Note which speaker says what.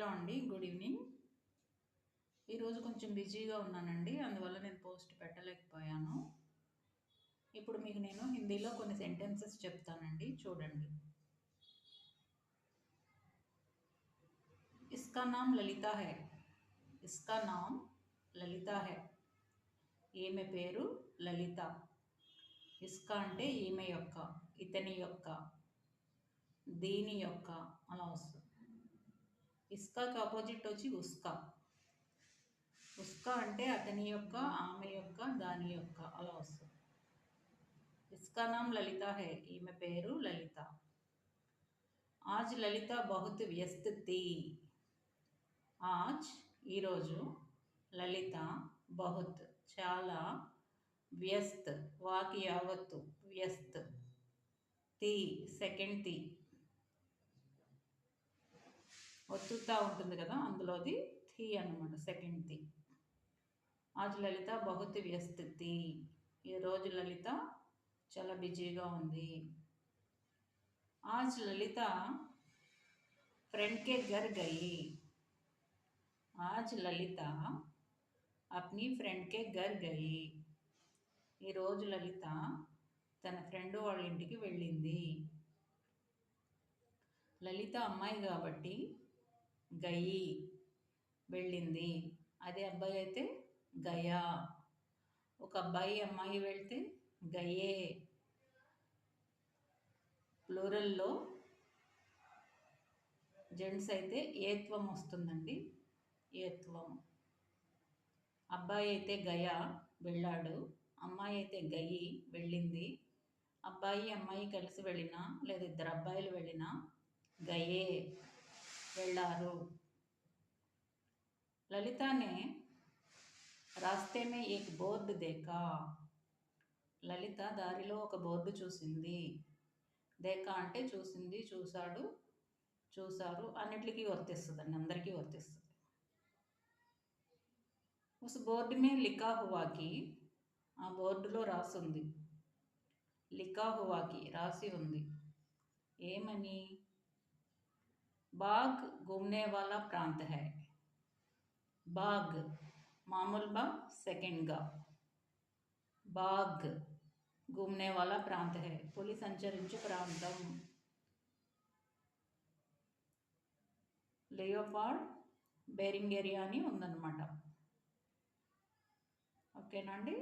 Speaker 1: Hello అండి good evening. ఈరోజు కొంచెం బిజీగా ఉన్నానండి అందువల్ల నేను పోస్ట్ పెట్టలేకపోయాను. ఇప్పుడు మీకు నేను హిందీలో కొన్ని సెంటెన్సెస్ చెప్తానండి చూడండి. ఇస్కా నామ్ లలిత హై ఇస్కా నామ్ లలిత హై ఈమె పేరు లలిత ఇస్కా అంటే ఈమె యొక్క ఇతని యొక్క దీని యొక్క అలా వస్తుంది. ఇస్కాకి ఆపోజిట్ వచ్చి ఉస్కా. ఉస్కా అంటే అతని యొక్క ఆమె యొక్క దాని యొక్క అలా వస్తుంది. ఇస్కా నామ్ లలిత హే ఈమె పేరు లలిత. ఆజ్ లలిత బహుత్ వ్యస్త తి. ఆజ్ ఈరోజు లలిత బహుత్ చాలా వ్యస్త్ వాకి యావత్తు వ్యస్త్. తి సెకండ్ తి. ఒత్తుతా ఉంటుంది కదా అందులోది థీ అనమాట సెకండ్ థీ. ఆజ్ లలిత బహుత్ వ్యస్తతి ఈరోజు లలిత చాలా బిజీగా ఉంది. ఆజ్ లలిత ఫ్రెండ్ కే గర్ గయి. ఆజ్ లలిత అప్ని ఫ్రెండ్ కే గర్ గయి ఈరోజు లలిత తన ఫ్రెండ్ వాళ్ళ ఇంటికి వెళ్ళింది. లలిత అమ్మాయి కాబట్టి గయి వెళ్ళింది. అదే అబ్బాయి అయితే గయా. ఒక అబ్బాయి అమ్మాయి వెళ్తే గయే. ప్లూరల్లో జెంట్స్ అయితే ఏత్వం వస్తుందండి. ఏత్వం. అబ్బాయి అయితే గయా వెళ్ళాడు. అమ్మాయి అయితే గయి వెళ్ళింది. అబ్బాయి అమ్మాయి కలిసి వెళ్ళినా లేదా ఇద్దరు అబ్బాయిలు వెళ్ళినా గయే. వెళ్ళారు. లలితనే రాస్తే మే ఏక్ బోర్డు దేకా? లలిత దారిలో ఒక బోర్డు చూసింది. దేకా అంటే చూసింది చూశాడు చూశారు అన్నిటికీ వర్తిస్తుంది అండి అందరికీ వర్తిస్తుంది. ఉస్ బోర్డు మే లిఖా హువాకి ఆ బోర్డులో రాసుంది. లిఖా హువాకి రాసి ఉంది. ఏమని? बाग घूमने वाला प्रांत है बाग मामूल बा सेकेंड गा बाग घूमने वाला ప్రాంత హే పులి సంచరించు ప్రాంతం లియోపార్డ్ బేరింగ్ ఏరియా అని ఉందన్నమాట ఓకేనా అండి